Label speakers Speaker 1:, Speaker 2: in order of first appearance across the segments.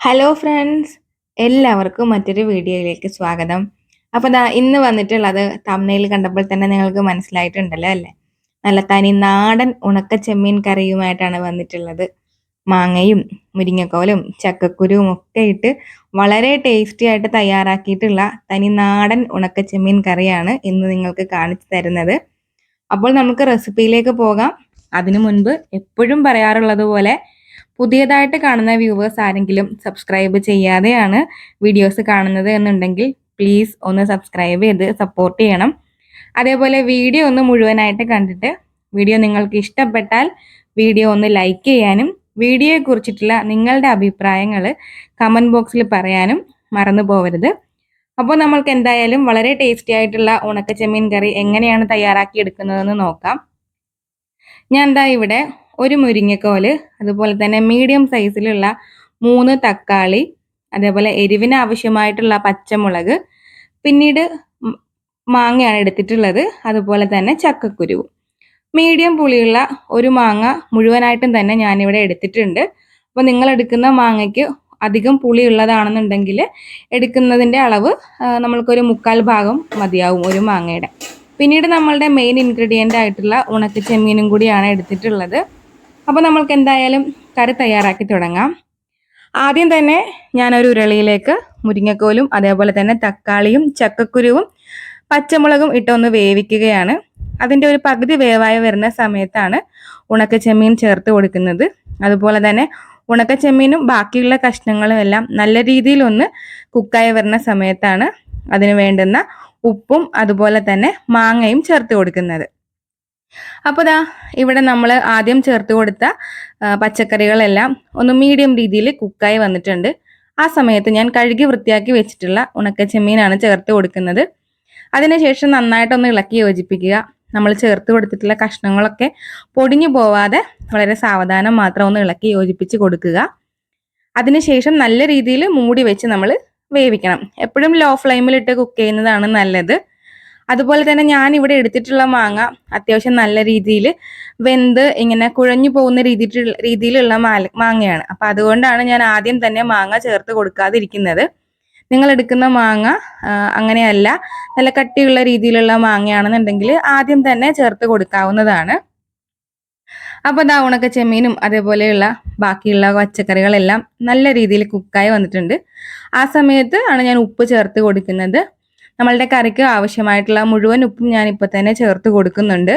Speaker 1: Hello friends എല്ലാവർക്കും മറ്റൊരു വീഡിയോയിലേക്ക് സ്വാഗതം. അപ്പോൾ ദാ ഇന്ന് വന്നിട്ടുള്ളത് തമ്മയിൽ കണ്ടപ്പോൾ തന്നെ നിങ്ങൾക്ക് മനസ്സിലായിട്ടുണ്ടല്ലോ അല്ലേ? നല്ല തനി നാടൻ ഉണക്ക ചെമ്മീൻ കറിയുമായിട്ടാണ് വന്നിട്ടുള്ളത്. മാങ്ങയും മുരിങ്ങക്കോലും ചക്കക്കുരുവും ഒക്കെ ഇട്ട് വളരെ ടേസ്റ്റി ആയിട്ട് തയ്യാറാക്കിയിട്ടുള്ള തനി നാടൻ ഉണക്ക ചെമ്മീൻ കറിയാണ് ഇന്ന് നിങ്ങൾക്ക് കാണിച്ചു തരുന്നത്. അപ്പോൾ നമുക്ക് റെസിപ്പിയിലേക്ക് പോകാം. അതിനു മുൻപ് എപ്പോഴും പറയാറുള്ളത് പോലെ പുതിയതായിട്ട് കാണുന്ന വ്യൂവേഴ്സ് ആരെങ്കിലും സബ്സ്ക്രൈബ് ചെയ്യാതെയാണ് വീഡിയോസ് കാണുന്നത് എന്നുണ്ടെങ്കിൽ പ്ലീസ് ഒന്ന് സബ്സ്ക്രൈബ് ചെയ്ത് സപ്പോർട്ട് ചെയ്യണം. അതേപോലെ വീഡിയോ ഒന്ന് മുഴുവനായിട്ട് കണ്ടിട്ട് വീഡിയോ നിങ്ങൾക്ക് ഇഷ്ടപ്പെട്ടാൽ വീഡിയോ ഒന്ന് ലൈക്ക് ചെയ്യാനും വീഡിയോയെ കുറിച്ചിട്ടുള്ള നിങ്ങളുടെ അഭിപ്രായങ്ങൾ കമന്റ് ബോക്സിൽ പറയാനും മറന്നു പോകരുത് അപ്പോൾ നമ്മൾക്ക് എന്തായാലും വളരെ ടേസ്റ്റി ആയിട്ടുള്ള ഉണക്കച്ചെമ്മീൻ കറി എങ്ങനെയാണ് തയ്യാറാക്കി എടുക്കുന്നതെന്ന് നോക്കാം. ഞാൻ എന്താ ഇവിടെ ഒരു മുരിങ്ങക്കോൽ അതുപോലെ തന്നെ മീഡിയം സൈസിലുള്ള മൂന്ന് തക്കാളി അതേപോലെ എരിവിന് ആവശ്യമായിട്ടുള്ള പച്ചമുളക് പിന്നീട് മാങ്ങയാണ് എടുത്തിട്ടുള്ളത് അതുപോലെ തന്നെ ചക്കക്കുരു. മീഡിയം പുളിയുള്ള ഒരു മാങ്ങ മുഴുവനായിട്ടും തന്നെ ഞാനിവിടെ എടുത്തിട്ടുണ്ട്. അപ്പോൾ നിങ്ങൾ എടുക്കുന്ന മാങ്ങയ്ക്ക് അധികം പുളി ഉള്ളതാണെന്നുണ്ടെങ്കിൽ എടുക്കുന്നതിന്റെ അളവ് നമ്മൾക്കൊരു മുക്കാൽ ഭാഗം മതിയാവും ഒരു മാങ്ങയുടെ. പിന്നീട് നമ്മളുടെ മെയിൻ ഇൻഗ്രീഡിയന്റ് ആയിട്ടുള്ള ഉണക്ക ചെമ്മീനും കൂടിയാണ് എടുത്തിട്ടുള്ളത്. അപ്പോൾ നമ്മൾക്ക് എന്തായാലും കറി തയ്യാറാക്കി തുടങ്ങാം. ആദ്യം തന്നെ ഞാനൊരു ഉരുളിയിലേക്ക് മുരിങ്ങക്കോലും അതേപോലെ തന്നെ തക്കാളിയും ചക്കക്കുരുവും പച്ചമുളകും ഇട്ടൊന്ന് വേവിക്കുകയാണ്. അതിന്റെ ഒരു പകുതി വേവായി വരുന്ന സമയത്താണ് ഉണക്കച്ചെമ്മീൻ ചേർത്ത് കൊടുക്കുന്നത്. അതുപോലെ തന്നെ ഉണക്കച്ചെമ്മീനും ബാക്കിയുള്ള കഷ്ണങ്ങളും എല്ലാം നല്ല രീതിയിൽ ഒന്ന് കുക്കായി വരുന്ന സമയത്താണ് അതിന് വേണ്ടുന്ന ഉപ്പും അതുപോലെ തന്നെ മാങ്ങയും ചേർത്ത് കൊടുക്കുന്നത്. അപ്പോൾ ദാ ഇവിടെ നമ്മൾ ആദ്യം ചേർത്ത് കൊടുത്ത പച്ചക്കറികളെല്ലാം ഒന്ന് മീഡിയം രീതിയിൽ കുക്കായി വന്നിട്ടുണ്ട്. ആ സമയത്ത് ഞാൻ കഴുകി വൃത്തിയാക്കി വെച്ചിട്ടുള്ള ഉണക്ക ചെമ്മീനാണ് ചേർത്ത് കൊടുക്കുന്നത്. അതിനുശേഷം നന്നായിട്ടൊന്ന് ഇളക്കി യോജിപ്പിക്കുക. നമ്മൾ ചേർത്ത് കൊടുത്തിട്ടുള്ള കഷ്ണങ്ങളൊക്കെ പൊടിഞ്ഞു പോവാതെ വളരെ സാവധാനം മാത്രം ഒന്ന് ഇളക്കി യോജിപ്പിച്ച് കൊടുക്കുക. അതിനുശേഷം നല്ല രീതിയിൽ മൂടി വെച്ച് നമ്മൾ വേവിക്കണം. എപ്പോഴും ലോ ഫ്ലെയിമിലിട്ട് കുക്ക് ചെയ്യുന്നതാണ് നല്ലത്. അതുപോലെ തന്നെ ഞാൻ ഇവിടെ എടുത്തിട്ടുള്ള മാങ്ങ അത്യാവശ്യം നല്ല രീതിയിൽ വെന്ത് ഇങ്ങനെ കുഴഞ്ഞു പോകുന്ന രീതിയിലുള്ള രീതിയിലുള്ള മാങ്ങയാണ്. അപ്പൊ അതുകൊണ്ടാണ് ഞാൻ ആദ്യം തന്നെ മാങ്ങ ചേർത്ത് കൊടുക്കാതിരിക്കുന്നത്. നിങ്ങൾ എടുക്കുന്ന മാങ്ങ അങ്ങനെയല്ല. നല്ല കട്ടിയുള്ള രീതിയിലുള്ള മാങ്ങയാണെന്നുണ്ടെങ്കിൽ ആദ്യം തന്നെ ചേർത്ത് കൊടുക്കാവുന്നതാണ്. അപ്പൊ ദാ ഉണക്ക ചെമ്മീനും അതേപോലെയുള്ള ബാക്കിയുള്ള പച്ചക്കറികളെല്ലാം നല്ല രീതിയിൽ കുക്കായി വന്നിട്ടുണ്ട്. ആ സമയത്ത് ആണ് ഞാൻ ഉപ്പ് ചേർത്ത് കൊടുക്കുന്നത്. നമ്മളുടെ കറിക്ക് ആവശ്യമായിട്ടുള്ള മുഴുവൻ ഉപ്പും ഞാൻ ഇപ്പോൾ തന്നെ ചേർത്ത് കൊടുക്കുന്നുണ്ട്.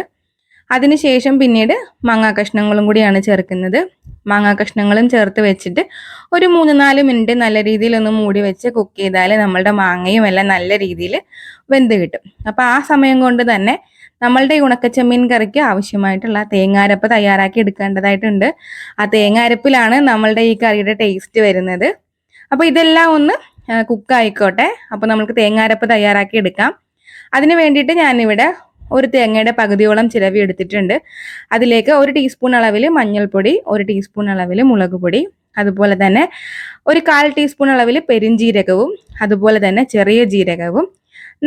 Speaker 1: അതിനുശേഷം പിന്നീട് മാങ്ങാ കഷ്ണങ്ങളും കൂടിയാണ് ചേർക്കുന്നത്. മാങ്ങാ കഷ്ണങ്ങളും ചേർത്ത് വെച്ചിട്ട് ഒരു മൂന്ന് നാല് മിനിറ്റ് നല്ല രീതിയിൽ ഒന്ന് മൂടി വെച്ച് കുക്ക് ചെയ്താൽ നമ്മളുടെ മാങ്ങയും എല്ലാം നല്ല രീതിയിൽ വെന്ത് കിട്ടും. അപ്പോൾ ആ സമയം കൊണ്ട് തന്നെ നമ്മളുടെ ഉണക്കച്ചെമ്മീൻ കറിക്ക് ആവശ്യമായിട്ടുള്ള തേങ്ങാരപ്പ് തയ്യാറാക്കി എടുക്കേണ്ടതായിട്ടുണ്ട്. ആ തേങ്ങാരപ്പിലാണ് നമ്മളുടെ ഈ കറിയുടെ ടേസ്റ്റ് വരുന്നത്. അപ്പോൾ ഇതെല്ലാം ഒന്ന് കുക്ക് ആയിക്കോട്ടെ അപ്പോൾ നമുക്ക് തേങ്ങാരപ്പ് തയ്യാറാക്കി എടുക്കാം. അതിന് വേണ്ടിയിട്ട് ഞാനിവിടെ ഒരു തേങ്ങയുടെ പകുതിയോളം ചിലവി എടുത്തിട്ടുണ്ട്. അതിലേക്ക് ഒരു ടീസ്പൂൺ അളവിൽ മഞ്ഞൾപ്പൊടി ഒരു ടീസ്പൂൺ അളവിൽ മുളക് പൊടി അതുപോലെ തന്നെ ഒരു കാൽ ടീസ്പൂൺ അളവിൽ പെരിഞ്ജീരകവും അതുപോലെ തന്നെ ചെറിയ ജീരകവും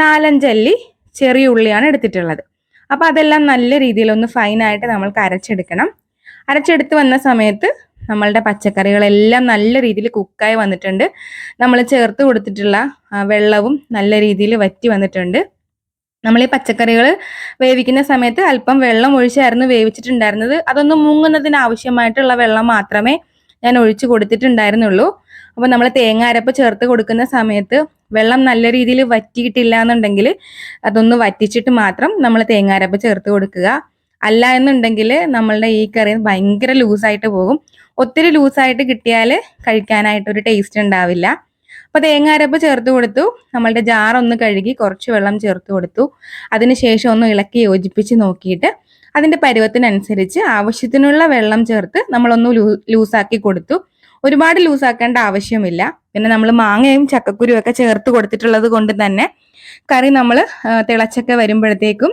Speaker 1: നാലഞ്ചല്ലി ചെറിയ ഉള്ളിയാണ് എടുത്തിട്ടുള്ളത്. അപ്പോൾ അതെല്ലാം നല്ല രീതിയിലൊന്ന് ഫൈനായിട്ട് നമ്മൾക്ക് അരച്ചെടുക്കണം അരച്ചെടുത്ത് വന്ന സമയത്ത് നമ്മളുടെ പച്ചക്കറികളെല്ലാം നല്ല രീതിയിൽ കുക്കായി വന്നിട്ടുണ്ട്. നമ്മൾ ചേർത്ത് കൊടുത്തിട്ടുള്ള വെള്ളവും നല്ല രീതിയിൽ വറ്റി വന്നിട്ടുണ്ട്. നമ്മൾ ഈ പച്ചക്കറികൾ വേവിക്കുന്ന സമയത്ത് അല്പം വെള്ളം ഒഴിച്ചായിരുന്നു വേവിച്ചിട്ടുണ്ടായിരുന്നത്. അതൊന്നും മുങ്ങുന്നതിന് ആവശ്യമായിട്ടുള്ള വെള്ളം മാത്രമേ ഞാൻ ഒഴിച്ചു കൊടുത്തിട്ടുണ്ടായിരുന്നുള്ളൂ. അപ്പോൾ നമ്മൾ തേങ്ങ അരപ്പ് ചേർത്ത് കൊടുക്കുന്ന സമയത്ത് വെള്ളം നല്ല രീതിയിൽ വറ്റിയിട്ടില്ല എന്നുണ്ടെങ്കിൽ അതൊന്ന് വറ്റിച്ചിട്ട് മാത്രം നമ്മൾ തേങ്ങ അരപ്പ് ചേർത്ത് കൊടുക്കുക. അല്ല എന്നുണ്ടെങ്കിൽ നമ്മളുടെ ഈ കറി ഭയങ്കര ലൂസായിട്ട് പോകും. ഒത്തിരി ലൂസായിട്ട് കിട്ടിയാൽ കഴിക്കാനായിട്ട് ഒരു ടേസ്റ്റ് ഉണ്ടാവില്ല. അപ്പോൾ തേങ്ങാരപ്പ് ചേർത്ത് കൊടുത്തു. നമ്മളുടെ ജാർ ഒന്ന് കഴുകി കുറച്ച് വെള്ളം ചേർത്ത് കൊടുത്തു. അതിനുശേഷം ഒന്ന് ഇളക്കി യോജിപ്പിച്ച് നോക്കിയിട്ട് അതിന്റെ പരുവത്തിനനുസരിച്ച് ആവശ്യത്തിനുള്ള വെള്ളം ചേർത്ത് നമ്മളൊന്ന് ലൂ ലൂസാക്കി കൊടുത്തു. ഒരുപാട് ലൂസാക്കേണ്ട ആവശ്യമില്ല. പിന്നെ നമ്മൾ മാങ്ങയും ചക്കക്കുരുമൊക്കെ ചേർത്ത് കൊടുത്തിട്ടുള്ളത് കൊണ്ട് തന്നെ കറി നമ്മൾ തിളച്ചൊക്കെ വരുമ്പോഴത്തേക്കും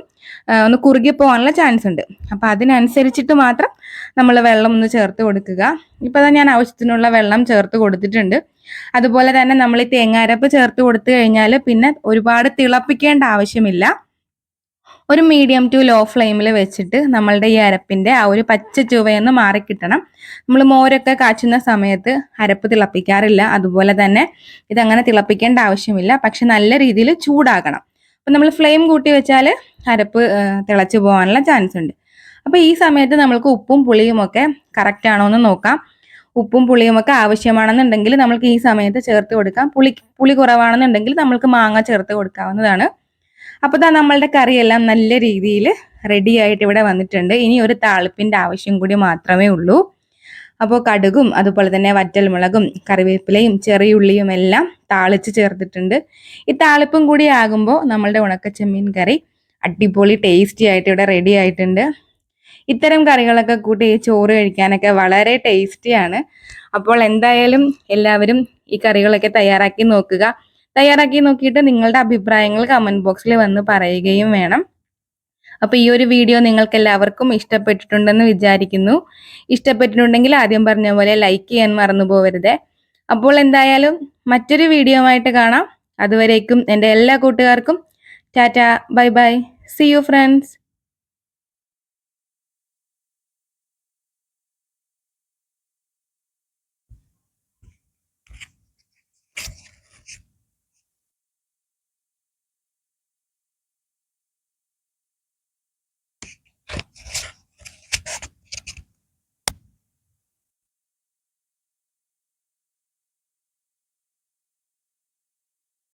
Speaker 1: ഒന്ന് കുറുകി പോകാനുള്ള ചാൻസ് ഉണ്ട്. അപ്പം അതിനനുസരിച്ചിട്ട് മാത്രം നമ്മൾ വെള്ളം ഒന്ന് ചേർത്ത് കൊടുക്കുക. ഇപ്പം തന്നെ ഞാൻ ആവശ്യത്തിനുള്ള വെള്ളം ചേർത്ത് കൊടുത്തിട്ടുണ്ട്. അതുപോലെ തന്നെ നമ്മൾ ഈ തേങ്ങാരപ്പ് ചേർത്ത് കൊടുത്തു കഴിഞ്ഞാൽ പിന്നെ ഒരുപാട് തിളപ്പിക്കേണ്ട ആവശ്യമില്ല. ഒരു മീഡിയം ടു ലോ ഫ്ലെയിമിൽ വെച്ചിട്ട് നമ്മളുടെ ഈ അരപ്പിന്റെ ആ ഒരു പച്ച ചുവയൊന്ന് മാറിക്കിട്ടണം നമ്മൾ മോരൊക്കെ കാച്ചുന്ന സമയത്ത് അരപ്പ് തിളപ്പിക്കാറില്ല. അതുപോലെ തന്നെ ഇതങ്ങനെ തിളപ്പിക്കേണ്ട ആവശ്യമില്ല. പക്ഷെ നല്ല രീതിയിൽ ചൂടാകണം. അപ്പം നമ്മൾ ഫ്ലെയിം കൂട്ടി വെച്ചാൽ അരപ്പ് തിളച്ച് പോകാനുള്ള ചാൻസ് ഉണ്ട്. അപ്പോൾ ഈ സമയത്ത് നമ്മൾക്ക് ഉപ്പും പുളിയും ഒക്കെ കറക്റ്റ് ആണോ എന്ന് നോക്കാം. ഉപ്പും പുളിയും ഒക്കെ ആവശ്യമാണെന്നുണ്ടെങ്കിൽ നമ്മൾക്ക് ഈ സമയത്ത് ചേർത്ത് കൊടുക്കാം. പുളി പുളി കുറവാണെന്നുണ്ടെങ്കിൽ നമ്മൾക്ക് മാങ്ങ ചേർത്ത് കൊടുക്കാവുന്നതാണ്. അപ്പോൾ ദാ നമ്മളുടെ കറിയെല്ലാം നല്ല രീതിയിൽ റെഡി ആയിട്ട് ഇവിടെ വന്നിട്ടുണ്ട്. ഇനി ഒരു താളിപ്പിന്റെ ആവശ്യം കൂടി മാത്രമേ ഉള്ളൂ. അപ്പോൾ കടുകും അതുപോലെ തന്നെ വറ്റൽമുളകും കറിവേപ്പിലയും ചെറിയുള്ളിയും എല്ലാം താളിച്ച് ചേർത്തിട്ടുണ്ട്. ഈ താളിപ്പും കൂടി ആകുമ്പോൾ നമ്മളുടെ ഉണക്കച്ചെമ്മീൻ കറി അടിപൊളി ടേസ്റ്റി ആയിട്ട് ഇവിടെ റെഡി ആയിട്ടുണ്ട്. ഇത്തരം കറികളൊക്കെ കൂട്ടി ചോറ് കഴിക്കാനൊക്കെ വളരെ ടേസ്റ്റിയാണ് അപ്പോൾ എന്തായാലും എല്ലാവരും ഈ കറികളൊക്കെ തയ്യാറാക്കി നോക്കുക. തയ്യാറാക്കി നോക്കിയിട്ട് നിങ്ങളുടെ അഭിപ്രായങ്ങൾ കമന്റ് ബോക്സിൽ വന്ന് പറയുകയും വേണം. അപ്പോൾ ഈ ഒരു വീഡിയോ നിങ്ങൾക്ക് എല്ലാവർക്കും ഇഷ്ടപ്പെട്ടിട്ടുണ്ടെന്ന് വിചാരിക്കുന്നു. ഇഷ്ടപ്പെട്ടിട്ടുണ്ടെങ്കിൽ ആദ്യം പറഞ്ഞ പോലെ ലൈക്ക് ചെയ്യാൻ മറന്നു പോകരുത് അപ്പോൾ എന്തായാലും മറ്റൊരു വീഡിയോ ആയിട്ട് കാണാം. അതുവരേക്കും എന്റെ എല്ലാ കൂട്ടുകാർക്കും tata bye bye. See you friends